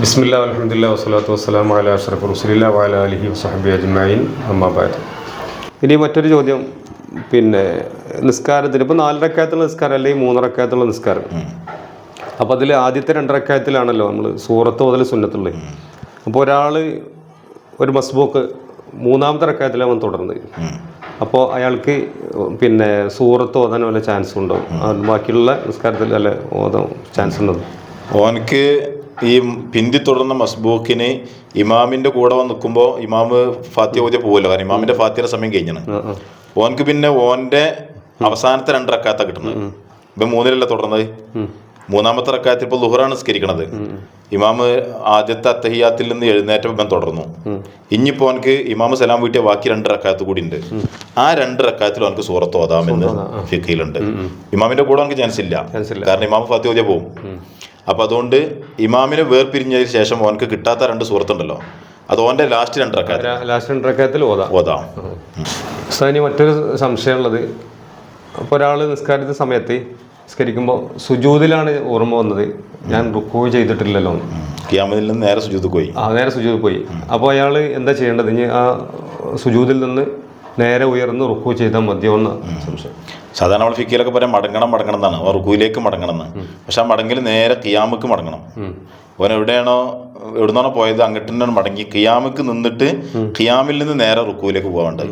ബിസ്മില്ല അലഹമുല്ല വസ്സലാത്തു വസ്സലാം അല അഷ്റഫ് റുസലില്ല വാല അലഹി വസ്ഹബി അജ്മൈൻ അമ്മാബാദ് ഇനി മറ്റൊരു ചോദ്യം. പിന്നെ നിസ്കാരത്തിന്. ഇപ്പോൾ നാലരക്കായത്തുള്ള നിസ്കാരം അല്ലെങ്കിൽ മൂന്നരക്കായത്തുള്ള നിസ്കാരം. അപ്പോൾ അതിൽ ആദ്യത്തെ രണ്ടരക്കായത്തിലാണല്ലോ നമ്മൾ സൂറത്ത് മുതൽ സുന്നത്തുള്ളത് അപ്പോൾ ഒരാൾ ഒരു മസ്ബൂക്ക് മൂന്നാമത്തെ റക്കായത്തിലാണ് അവൻ തുടർന്നത്. അപ്പോൾ അയാൾക്ക് പിന്നെ സൂറത്ത് ഓതാൻ വല്ല ചാൻസ് ഉണ്ടോ ബാക്കിയുള്ള നിസ്കാരത്തിൽ അല്ല ഓതാൻ ചാൻസ് ഉണ്ടോ ഓനക്ക് ഈ പിന്തി തുടർന്ന മസ്ബൂക്കിന് ഇമാമിന്റെ കൂടെ വന്ന് നിൽക്കുമ്പോൾ ഇമാമ് ഫാത്തിയ ഓതിയ പോവല്ലോ. കാരണം ഇമാമിന്റെ ഫാത്തിയുടെ സമയം കഴിഞ്ഞാണ്. ആ പിന്നെ ഓന്റെ അവസാനത്തെ രണ്ട് റക്കാത്ത കിട്ടുന്നത്. ഇപ്പൊ മൂന്നിലല്ല തുടർന്നത്? മൂന്നാമത്തെ റക്കായത്തിൽ ഇപ്പോൾ ലുഹറാണ് നിസ്കരിക്കണത്. ഇമാമ് ആദ്യത്തെ അത്തഹിയാത്തിൽ നിന്ന് എഴുന്നേറ്റം തുടർന്നു. ഇനിയിപ്പോ അവനക്ക് ഇമാമ് സലാം വീട്ടിയ ബാക്കി രണ്ട് റക്കായത്ത് കൂടി ഉണ്ട് ആ രണ്ട് റക്കായത്തിൽ ഓനക്ക് സൂറത്ത് ഓതാമെന്ന് ഫിക്കയിലുണ്ട് ഇമാമിന്റെ കൂടെ അവനക്ക് ചാൻസ് ഇല്ല. കാരണം ഇമാം ഫാത്തി ഓതിയ പോവും. അപ്പൊ അതുകൊണ്ട് ഇമാമിനെ വേർപിരിഞ്ഞതിന് ശേഷം ഓനക്ക് കിട്ടാത്ത രണ്ട് സുഹൃത്തുണ്ടല്ലോ അത് ഓന്റെ ലാസ്റ്റ് രണ്ട് റക്കായത്ത് ലാസ്റ്റ് രണ്ടരക്കായത്തിൽ ഓതാം. ഓതാം. മറ്റൊരു സംശയമുള്ളത്. അപ്പോൾ ഒരാൾ നിസ്കാരത്തെ സമയത്ത് നിസ്കരിക്കുമ്പോൾ സുജൂതിലാണ് ഓർമ്മ വന്നത്. ഞാൻ റുക്കോ ചെയ്തിട്ടില്ലല്ലോ. നിന്ന് നേരെ സുജൂത്ത് പോയി. ആ നേരെ സുജൂത് പോയി. അപ്പോൾ അയാൾ എന്താ ചെയ്യേണ്ടത്? ഇനി ആ സുജൂതിൽ നിന്ന് നേരെ ഉയർന്ന് റുക്കോ ചെയ്താൽ മതിയോ എന്ന സംശയം. സാധാരണ നമ്മൾ ഫിക്കിയിലൊക്കെ പറയാം മടങ്ങണം മടങ്ങണം എന്നാണ്. റുക്കുയിലേക്ക് മടങ്ങണം എന്ന് പക്ഷെ ആ മടങ്ങിൽ നേരെ കിയാമക്ക് മടങ്ങണം. ഓൻ എവിടെയാണോ എവിടുന്നാണോ പോയത് അങ്ങോട്ട് തന്നെ മടങ്ങി. കിയാമക്ക് നിന്നിട്ട് കിയാമിൽ നിന്ന് നേരെ റുക്കുവിലേക്ക് പോകാണ്ട്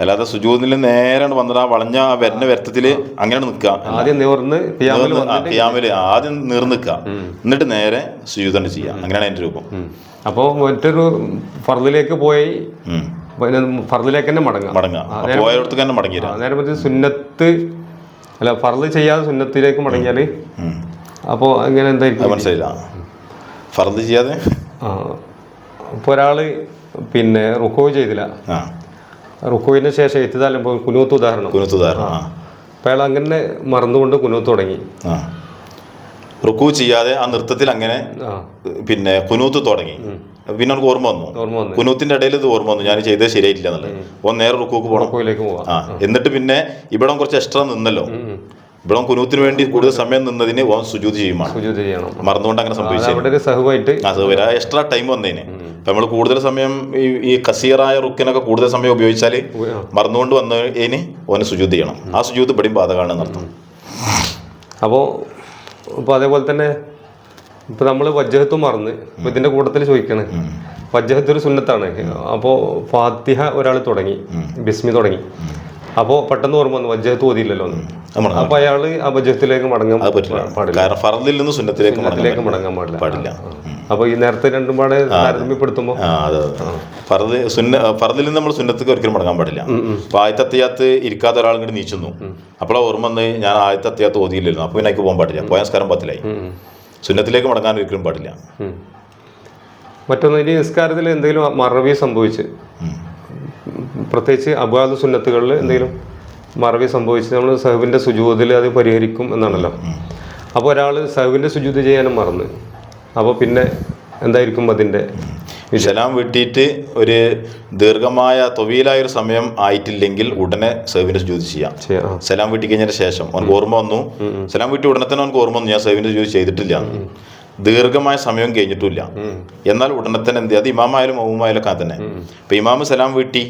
അല്ലാതെ സുജൂദിൽ നിന്ന് നേരെ വന്നിട്ട് ആ വളഞ്ഞ ആ വരുന്ന വരുത്തത്തിൽ അങ്ങനെ നിൽക്കുക. കിയാമിൽ ആദ്യം നീർ നിൽക്കുക. എന്നിട്ട് നേരെ സുജൂതാണ് ചെയ്യുക. അങ്ങനെയാണ് അതിന്റെ രൂപം. അപ്പോൾ മറ്റൊരു ഫർദിലേക്ക് പോയി. ഫർദിലേക്ക് തന്നെ മടങ്ങാം മടങ്ങി ആ, നേരെ മറ്റേ സുന്നത്ത് അല്ല ഫർദ് ചെയ്യാതെ സുന്നത്തിലേക്ക് മടങ്ങിയാൽ അപ്പോൾ അങ്ങനെ എന്തായിരിക്കും മനസ്സിലായില്ല. ഫർദ് ചെയ്യാതെ? ഇപ്പോൾ ഒരാൾ പിന്നെ റുക്കോ ചെയ്തില്ല. റുക്കോയിന് ശേഷം എത്തിയതല്ലോ കുനൂത്ത് ഉദാഹരണം. കുനൂത്ത് ഉദാഹരണം അപ്പോൾ അയാൾ അങ്ങനെ മറന്നുകൊണ്ട് കുനൂത്ത് തുടങ്ങി. റുക്കു ചെയ്യാതെ ആ നൃത്തത്തിൽ അങ്ങനെ പിന്നെ കുനൂത്ത് തുടങ്ങി. പിന്നെ ഓർമ്മ വന്നു. കുനൂത്തിന്റെ ഇടയിൽ ഇത് ഓർമ്മ വന്നു. ഞാൻ ചെയ്തത് ശരിയായിട്ടില്ല എന്നുള്ളത്. ഓൻ നേരെ റുക്കൂക്ക് പോകണം ആ എന്നിട്ട് പിന്നെ ഇവിടെ കുറച്ച് എക്സ്ട്രാ നിന്നല്ലോ. ഇവിടെ കുനൂത്തിന് വേണ്ടി കൂടുതൽ സമയം നിന്നതിന് ഓൻ സുജൂത് ചെയ്യുമാണ്. മറന്നുകൊണ്ട് അങ്ങനെ സംഭവിച്ചു എക്സ്ട്രാ ടൈം വന്നതിന് നമ്മൾ കൂടുതൽ സമയം ഈ ഈ കസീറായ റുക്കിനൊക്കെ കൂടുതൽ സമയം ഉപയോഗിച്ചാൽ. മറന്നുകൊണ്ട് വന്നതിന് ഓന് സുജൂത് ചെയ്യണം. ആ സുജൂത് ഇവിടെയും ബാധകമാണ് എന്നർത്ഥം അപ്പോൾ ഇപ്പോൾ അതേപോലെ തന്നെ ഇപ്പോൾ നമ്മൾ വജ്ജഹത്ത് മറന്ന് ഇതിന്റെ കൂട്ടത്തിൽ ചോദിക്കണ്. വജ്ജഹത്ത് ഒരു സുന്നത്താണ്. അപ്പോൾ ഫാത്തിഹ ഒരാൾ തുടങ്ങി. ബിസ്മി തുടങ്ങി. അപ്പോൾ പെട്ടെന്ന് ഓർമ്മ വന്നു വജ്ജഹത്ത് ഓതിയില്ലല്ലോ അപ്പൊ അയാൾ ആ വജ്ജഹത്തിലേക്ക് മടങ്ങാൻ പാടില്ല. സുന്നത്തിലേക്ക് മടങ്ങാൻ പാടില്ല. പാടില്ല. അപ്പോൾ ഈ നേരത്തെ രണ്ടും പാടെ താരതമ്യപ്പെടുത്തുമ്പോൾ ഫറദ് സുന്ന ഫറദിൽ നിന്ന് നമ്മൾ സുന്നത്തേക്ക് ഒരിക്കലും മടങ്ങാൻ പാടില്ല. അപ്പൊ ആദ്യത്തെ അത്യാത്ത് ഇരിക്കാത്ത ഒരാൾ ഇങ്ങോട്ട് നീച്ചുന്നു. അപ്പോൾ ഓർമ്മ വന്ന് ഞാൻ ആദ്യത്തെ അത്യാത്ത് ഓതിയില്ലല്ലോ. അപ്പൊ പിന്നെ പോകാൻ പാടില്ല. പോയ സ്കാരം പത്തിലായി. സുന്നത്തിലേക്ക് മടങ്ങാൻ ഒരിക്കലും പാടില്ല. മറ്റൊന്ന് ഇനി നിസ്കാരത്തിൽ എന്തെങ്കിലും മറവി സംഭവിച്ച് പ്രത്യേകിച്ച് അബാദ് സുന്നത്തുകളിൽ എന്തെങ്കിലും മറവി സംഭവിച്ച് നമ്മൾ സഹബിന്റെ സുജൂതിൽ അത് പരിഹരിക്കും എന്നാണല്ലോ. അപ്പോൾ ഒരാൾ സഹബിന്റെ സുജൂത് ചെയ്യാനും മറന്ന്. അപ്പോൾ പിന്നെ എന്തായിരിക്കും അതിന്റെ? സലാം വിട്ടിട്ട് ഒരു ദീർഘമായ തൊവിയിലായ ഒരു സമയം ആയിട്ടില്ലെങ്കിൽ ഉടനെ സേവിന്റെ ജോലി ചെയ്യാം. സലാം വെട്ടി കഴിഞ്ഞതിന് ശേഷം അവനക്ക് ഓർമ്മ വന്നു. സലാം വെട്ടി ഉടനെ തന്നെ അവനക്ക് ഓർമ്മ വന്നു. ഞാൻ സേവിന്റെ ജോലി ചെയ്തിട്ടില്ല. ദീർഘമായ സമയം കഴിഞ്ഞിട്ടില്ല എന്നാൽ ഉടനെ തന്നെ എന്ത്? അത് ഇമാമായാലും മൗമായാലും ഒക്കെ തന്നെ. ഇപ്പൊ ഇമാമ് സലാം വീട്ടി.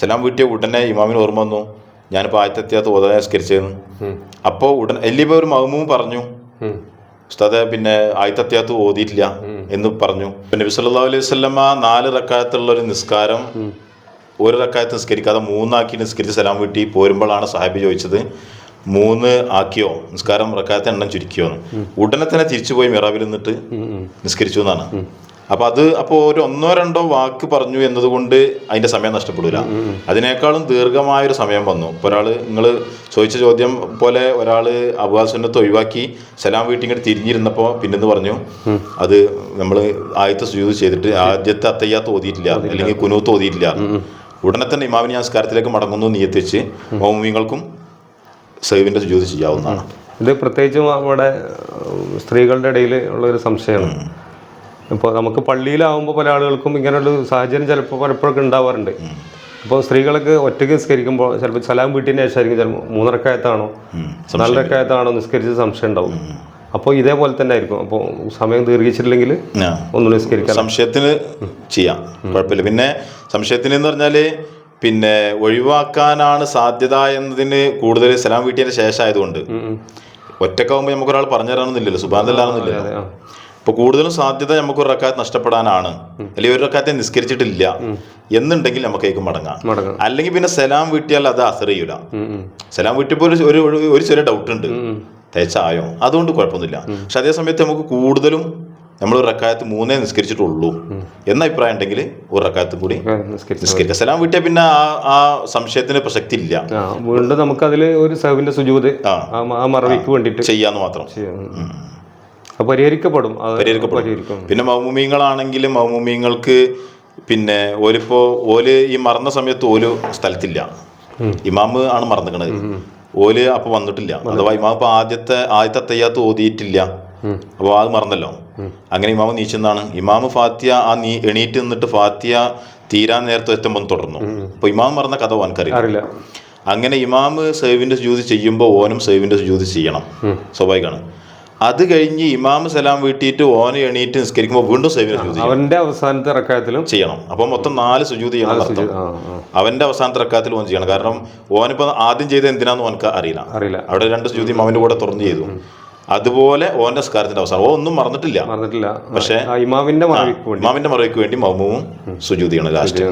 സലാം വീട്ടിയ ഉടനെ ഇമാമിന് ഓർമ്മ വന്നു. ഞാനിപ്പോൾ ആദ്യത്തെത്തിയാത്ത ഓതാൻ നിസ്കരിച്ചതെന്ന് അപ്പോ അപ്പോൾ ഉടൻ എല്ലിപ്പോൾ ഒരു മൗമും പറഞ്ഞു. ഉസ്താദെ പിന്നെ ആയത്തത്യാത്ത് ഓതിയിട്ടില്ല. എന്ന് പറഞ്ഞു. പിന്നെ നബി അലൈഹി വസല്ലമ നാല് റക്കായത്തുള്ള ഒരു നിസ്കാരം ഒരു റക്കായത്ത് നിസ്കരിക്കാതെ മൂന്നാക്കി നിസ്കരിച്ച് സലാം വീട്ടി പോരുമ്പോഴാണ് സാഹിബ് ചോദിച്ചത് മൂന്ന് ആക്കിയോ? നിസ്കാരം റക്കായത്തെ എണ്ണം ചുരുക്കിയോ? എന്ന്. ഉടനെ തന്നെ തിരിച്ചുപോയി മിറാബിൽ നിന്നിട്ട് നിസ്കരിച്ചു എന്നാണ്. അപ്പൊ അത് അപ്പോൾ ഒരു ഒന്നോ രണ്ടോ വാക്ക് പറഞ്ഞു എന്നതുകൊണ്ട് അതിന്റെ സമയം നഷ്ടപ്പെടില്ല അതിനേക്കാളും ദീർഘമായ ഒരു സമയം വന്നു. ഇപ്പോൾ ഒരാൾ നിങ്ങൾ ചോദിച്ച ചോദ്യം പോലെ ഒരാൾ അബുഹാസുന്നത്ത് ഒഴിവാക്കി സലാം വീട്ടിൽ ഇങ്ങോട്ട് തിരിഞ്ഞിരുന്നപ്പോൾ പിന്നെന്ന് പറഞ്ഞു അത് നമ്മൾ ആദ്യത്തെ സുജൂത് ചെയ്തിട്ട് ആദ്യത്തെ അത്തയ്യാത്ത് ഓതിയിട്ടില്ല അല്ലെങ്കിൽ കുനൂത്ത് ഓതിയിട്ടില്ല. ഉടനെ തന്നെ ഇമാമിനി സംസ്കാരത്തിലേക്ക് മടങ്ങുന്നു നിയത്തിച്ച് മൗമിങ്ങൾക്കും സൈവിന്റെ സുജൂത് ചെയ്യാവുന്നതാണ്. ഇത് പ്രത്യേകിച്ചും അവിടെ സ്ത്രീകളുടെ ഇടയിൽ ഉള്ള ഒരു സംശയമാണ് ഇപ്പോൾ നമുക്ക് പള്ളിയിലാവുമ്പോൾ പല ആളുകൾക്കും ഇങ്ങനെയുള്ള സാഹചര്യം ചിലപ്പോൾ പലപ്പോഴൊക്കെ ഉണ്ടാവാറുണ്ട്. അപ്പോൾ സ്ത്രീകളൊക്കെ ഒറ്റയ്ക്ക് നിസ്കരിക്കുമ്പോൾ ചിലപ്പോൾ സലാം വീട്ടിന്റെ ശേഷമായിരിക്കും ചിലപ്പോൾ മൂന്നരക്കായത്താണോ. നാലരക്കായത്താണോ നിസ്കരിച്ച് സംശയം ഉണ്ടാവും. അപ്പോൾ ഇതേപോലെ തന്നെ ആയിരിക്കും. അപ്പോൾ സമയം ദീർഘിച്ചിട്ടില്ലെങ്കിൽ. ഒന്ന് നിസ്കരിക്കാം സംശയത്തിന് ചെയ്യാം. കുഴപ്പമില്ല. പിന്നെ സംശയത്തിന് എന്ന് പറഞ്ഞാൽ പിന്നെ ഒഴിവാക്കാനാണ് സാധ്യത എന്നതിന് കൂടുതൽ സലാം വീട്ടിന് ശേഷം ആയതുകൊണ്ട് ഒറ്റക്കാവുമ്പോൾ നമുക്ക് ഒരാൾ പറഞ്ഞു തരാനൊന്നുമില്ലല്ലോ സുബാന്തല്ലാണെന്നില്ലല്ലോ ആ. ഇപ്പൊ കൂടുതലും സാധ്യത നമുക്ക് ഒരു റക്കാത്ത് നഷ്ടപ്പെടാനാണ്. അല്ലെങ്കിൽ ഒരു റക്കാത്തെ നിസ്കരിച്ചിട്ടില്ല എന്നുണ്ടെങ്കിൽ നമുക്ക് ഏക്കും മടങ്ങാം. അല്ലെങ്കിൽ പിന്നെ സലാം വീട്ടിയാൽ അത് അസർ ചെയ്യൂല. സലാം വീട്ടിയപ്പോൾ ഒരു ഒരു ചെറിയ ഡൗട്ട് ഉണ്ട്. തേച്ചായോ? അതുകൊണ്ട് കുഴപ്പമൊന്നുമില്ല. പക്ഷെ അതേ സമയത്ത് നമുക്ക് കൂടുതലും നമ്മൾ ഒരു റക്കായത്ത് മൂന്നേ നിസ്കരിച്ചിട്ടുള്ളൂ എന്ന അഭിപ്രായം ഉണ്ടെങ്കിൽ ഒരു റക്കായത്തും കൂടി നിസ്കരിക്കുക സലാം വീട്ടിയാൽ പിന്നെ ആ ആ സംശയത്തിന് പ്രസക്തി ഇല്ല. വീണ്ടും നമുക്ക് അതിൽ ഒരു സഹവിന്റെ സുജൂത് ആ. മറവിക്ക് വേണ്ടിയിട്ട് ചെയ്യാന്ന് മാത്രം. പരിഹരിക്കപ്പെടും. പരിഹരിക്കപ്പെടും. പരിഹരിക്കും പിന്നെ മൗമുമീങ്ങളാണെങ്കിലും മൗമുമീങ്ങൾക്ക് പിന്നെ ഓലിപ്പോ ഓൽ ഈ മറന്ന സമയത്ത് ഓൽ സ്ഥലത്തില്ല. ഇമാമ് ആണ് മറന്നിക്കണത്. ഓൽ അപ്പൊ വന്നിട്ടില്ല. അഥവാ ഇമാമ് ഇപ്പൊ ആദ്യത്തെ ആദ്യത്തെ തയ്യാത്ത് ഓതിയിട്ടില്ല. അപ്പോൾ അത് മറന്നല്ലോ. അങ്ങനെ ഇമാമ് നീച്ചെന്നാണ്. ഇമാമ് ഫാത്തിയ ആ നീ എണീറ്റ് നിന്നിട്ട് ഫാത്തിയ തീരാൻ നേരത്തെ എത്തുമ്പോൾ തുടർന്നു. അപ്പൊ ഇമാമ് മറന്ന കഥ ഓനക്കറിയില്ല അങ്ങനെ ഇമാമ് സേവിന്റെ ജ്യൂതി ചെയ്യുമ്പോൾ ഓനും സേവിന്റെ ജ്യൂതി ചെയ്യണം. സ്വാഭാവികമാണ് അത് കഴിഞ്ഞ് ഇമാമ സലാം വീട്ടിയിട്ട് ഓനെ എണീറ്റ് നിസ്കരിക്കുമ്പോൾ വീണ്ടും സൈബിന്. അവന്റെ അവസാനത്തെ റക്കായത്തിലും ചെയ്യണം. അപ്പോൾ മൊത്തം നാല് സുജൂതി ചെയ്യണം അവന്റെ അവസാനത്തെ റക്കാത്തിൽ ഓൻ ചെയ്യണം. കാരണം ഓനിപ്പോ ആദ്യം ചെയ്ത് എന്തിനാന്ന് ഓനക്ക് അറിയില്ല. അറിയില്ല. അവിടെ രണ്ട് സുജൂതി അവന്റെ കൂടെ തുറന്നു ചെയ്തു. അതുപോലെ ഓന്റെ സ്കാരത്തിന്റെ അവസാനം. ഓ ഒന്നും മറന്നിട്ടില്ല. മറന്നിട്ടില്ല. പക്ഷേ ഇമാമിന്റെ ഇമാവിന്റെ മറവിക്ക് വേണ്ടി. ഇമാമിന്റെ മറവിക്ക് വേണ്ടി മൗമുവും സുജൂതി ചെയ്യണം ലാസ്റ്റ്.